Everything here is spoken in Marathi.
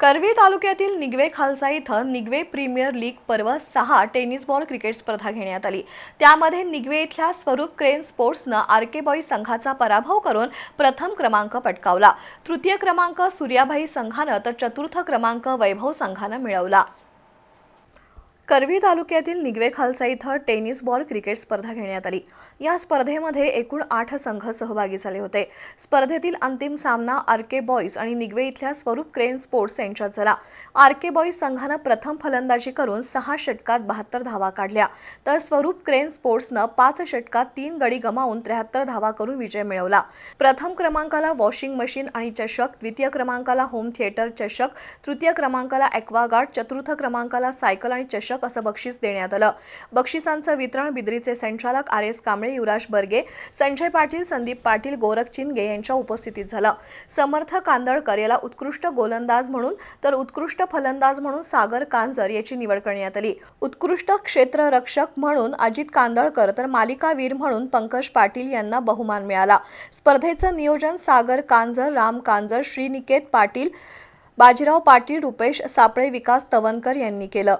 करवी तालुक्यातील निगवे खालसा इथं निगवे प्रीमियर लीग पर्व सहा टेनिस बॉल क्रिकेट स्पर्धा घेण्यात आली. त्यामध्ये निगवे इथल्या स्वरूप क्रेन स्पोर्ट्सनं आरके बॉई संघाचा पराभव करून प्रथम क्रमांक पटकावला. तृतीय क्रमांक सूर्याभाई संघानं तर चतुर्थ क्रमांक वैभव संघानं मिळवला. करवी तालुक्यातील निगवे खालसा इथं टेनिस बॉल क्रिकेट स्पर्धा घेण्यात आली. या स्पर्धेमध्ये एकूण आठ संघ सहभागी झाले होते. स्पर्धेतील अंतिम सामना आरके बॉईज आणि निगवे इथल्या स्वरूप क्रेन स्पोर्ट्स यांच्यात झाला. आरके बॉईज संघानं प्रथम फलंदाजी करून सहा षटकात बहात्तर धावा काढल्या. तर स्वरूप क्रेन स्पोर्ट्सनं पाच षटकात तीन गडी गमावून त्र्याहत्तर धावा करून विजय मिळवला. प्रथम क्रमांकाला वॉशिंग मशीन आणि चषक द्वितीय क्रमांकाला होम थिएटर चषक तृतीय क्रमांकाला ॲक्वागार्ड चतुर्थ क्रमांकाला सायकल आणि चषक असं बक्षीस देण्यात आलं. बक्षिसांचं वितरण बिद्रीचे संचालक आर एस कांबळे युवराज बर्गे संजय पाटील संदीप पाटील गोरख चिनगे यांच्या उपस्थितीत झालं. समर्थ कांदळकर याला उत्कृष्ट गोलंदाज म्हणून तर उत्कृष्ट फलंदाज म्हणून सागर कांजर याची निवड करण्यात आली. उत्कृष्ट क्षेत्ररक्षक म्हणून अजित कांदळकर तर मालिकावीर म्हणून पंकज पाटील यांना बहुमान मिळाला. स्पर्धेचं नियोजन सागर कांजर राम कांजर श्रीनिकेत पाटील बाजीराव पाटील रुपेश सापळे विकास तवनकर यांनी केलं.